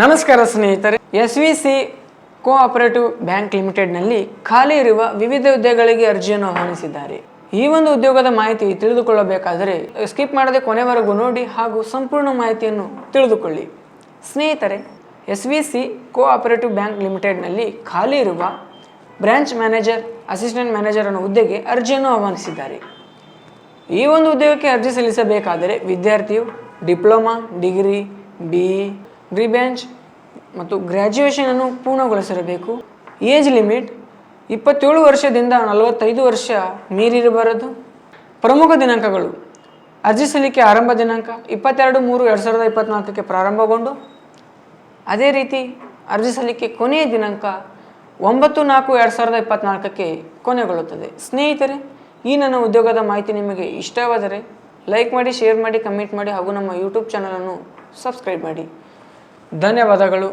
ನಮಸ್ಕಾರ ಸ್ನೇಹಿತರೆ S V C cooperative bank ಲಿಮಿಟೆಡ್ನಲ್ಲಿ ಖಾಲಿ ಇರುವ ವಿವಿಧ ಹುದ್ದೆಗಳಿಗೆ ಅರ್ಜಿಯನ್ನು ಆಹ್ವಾನಿಸಿದ್ದಾರೆ. ಈ ಒಂದು ಉದ್ಯೋಗದ ಮಾಹಿತಿ ತಿಳಿದುಕೊಳ್ಳಬೇಕಾದರೆ ಸ್ಕಿಪ್ ಮಾಡದೆ ಕೊನೆವರೆಗೂ ನೋಡಿ ಹಾಗೂ ಸಂಪೂರ್ಣ ಮಾಹಿತಿಯನ್ನು ತಿಳಿದುಕೊಳ್ಳಿ. ಸ್ನೇಹಿತರೆ S V C cooperative bank ಲಿಮಿಟೆಡ್ನಲ್ಲಿ ಖಾಲಿ ಇರುವ ಬ್ರಾಂಚ್ ಮ್ಯಾನೇಜರ್, ಅಸಿಸ್ಟೆಂಟ್ ಮ್ಯಾನೇಜರ್ ಅನ್ನೋ ಹುದ್ದೆಗೆ ಅರ್ಜಿಯನ್ನು ಆಹ್ವಾನಿಸಿದ್ದಾರೆ. ಈ ಒಂದು ಉದ್ಯೋಗಕ್ಕೆ ಅರ್ಜಿ ಸಲ್ಲಿಸಬೇಕಾದರೆ ವಿದ್ಯಾರ್ಥಿಯು diploma, degree B D branch ಮತ್ತು ಗ್ರ್ಯಾಜುಯೇಷನನ್ನು ಪೂರ್ಣಗೊಳಿಸಿರಬೇಕು. ಏಜ್ ಲಿಮಿಟ್ ಇಪ್ಪತ್ತೇಳು ವರ್ಷದಿಂದ ನಲವತ್ತೈದು ವರ್ಷ ಮೀರಿರಬಾರದು. ಪ್ರಮುಖ ದಿನಾಂಕಗಳು. ಅರ್ಜಿ ಸಲ್ಲಿಕೆ ಆರಂಭ ದಿನಾಂಕ ಇಪ್ಪತ್ತೆರಡು ಮೂರು ಎರಡು ಸಾವಿರದ ಇಪ್ಪತ್ತ್ನಾಲ್ಕಕ್ಕೆ ಪ್ರಾರಂಭಗೊಂಡು, ಅದೇ ರೀತಿ ಅರ್ಜಿ ಸಲ್ಲಿಕೆ ಕೊನೆಯ ದಿನಾಂಕ ಒಂಬತ್ತು ನಾಲ್ಕು ಎರಡು ಸಾವಿರದ ಇಪ್ಪತ್ತ್ನಾಲ್ಕಕ್ಕೆ ಕೊನೆಗೊಳ್ಳುತ್ತದೆ. ಸ್ನೇಹಿತರೆ, ಈ ನನ್ನ ಉದ್ಯೋಗದ ಮಾಹಿತಿ ನಿಮಗೆ ಇಷ್ಟವಾದರೆ ಲೈಕ್ ಮಾಡಿ, ಶೇರ್ ಮಾಡಿ, ಕಮೆಂಟ್ ಮಾಡಿ ಹಾಗೂ ನಮ್ಮ ಯೂಟ್ಯೂಬ್ ಚಾನಲನ್ನು ಸಬ್ಸ್ಕ್ರೈಬ್ ಮಾಡಿ. ಧನ್ಯವಾದಗಳು.